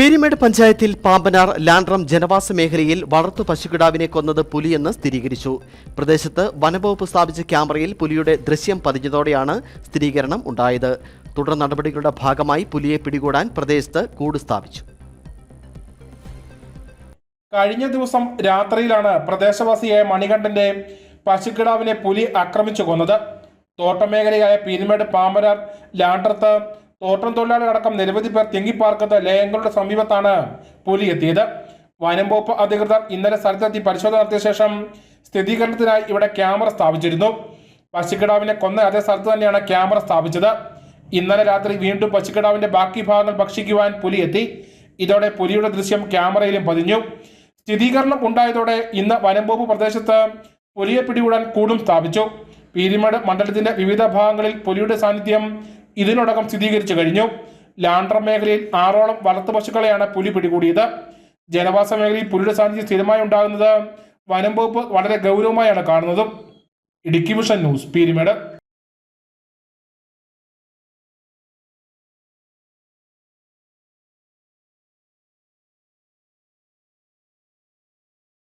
പീരിമേട് പഞ്ചായത്തിൽ പാമ്പനാർ ലാൻഡ്രം ജനവാസ മേഖലയിൽ വളർത്തു പശുക്കിടാവിനെ കൊന്നത് പുലിയെന്ന് സ്ഥിരീകരിച്ചു. പ്രദേശത്ത് വനംവകുപ്പ് സ്ഥാപിച്ച ക്യാമറയിൽ പുലിയുടെ ദൃശ്യം പതിഞ്ഞതോടെയാണ് സ്ഥിരീകരണം ഉണ്ടായത്. തുടർ നടപടികളുടെ ഭാഗമായി പുലിയെ പിടികൂടാൻ പ്രദേശത്ത് കൂട് സ്ഥാപിച്ചു. കഴിഞ്ഞ ദിവസം രാത്രിയിലാണ് പ്രദേശവാസിയായ മണികണ്ഠന്റെ പശുക്കിടാവിനെ പുലി ആക്രമിച്ചു കൊന്നത്. തോട്ടമേഖലയായ പീരുമേട് പാമ്പനാർ ലാണ്ടർത്ത് തോട്ടം തൊഴിലാളികളടക്കം നിരവധി പേർ തിങ്ങിപ്പാർക്കുന്ന ലയങ്ങളുടെ സമീപത്താണ് പുലി എത്തിയത് വനം വകുപ്പ് അധികൃതർ ഇന്നലെ സ്ഥലത്തെത്തി പരിശോധന നടത്തിയ ശേഷം സ്ഥിരീകരണത്തിനായി ഇവിടെ ക്യാമറ സ്ഥാപിച്ചിരുന്നു. പശുക്കിടാവിനെ കൊന്ന അതേ സ്ഥലത്ത് തന്നെയാണ് ക്യാമറ സ്ഥാപിച്ചത്. ഇന്നലെ രാത്രി വീണ്ടും പശുക്കിടാവിന്റെ ബാക്കി ഭാഗങ്ങൾ ഭക്ഷിക്കുവാൻ പുലി എത്തി ഇതോടെ പുലിയുടെ ദൃശ്യം ക്യാമറയിലും പതിഞ്ഞു. സ്ഥിരീകരണം ഉണ്ടായതോടെ ഇന്ന് വനംവകുപ്പ് പ്രദേശത്ത് പുലിയെ പിടികൂടാൻ കൂടും സ്ഥാപിച്ചു. പീരിമേട് മണ്ഡലത്തിന്റെ വിവിധ ഭാഗങ്ങളിൽ പുലിയുടെ സാന്നിധ്യം ഇതിനോടകം സ്ഥിരീകരിച്ചു കഴിഞ്ഞു. ലാൻഡർ മേഖലയിൽ ആറോളം വളർത്തു പശുക്കളെയാണ് പുലി പിടികൂടിയത്. ജനവാസ മേഖലയിൽ പുലിയുടെ സാന്നിധ്യം സ്ഥിരമായി ഉണ്ടാകുന്നത് വനം വകുപ്പ് വളരെ ഗൗരവമായാണ് കാണുന്നതും. Idukki mission news Peermade.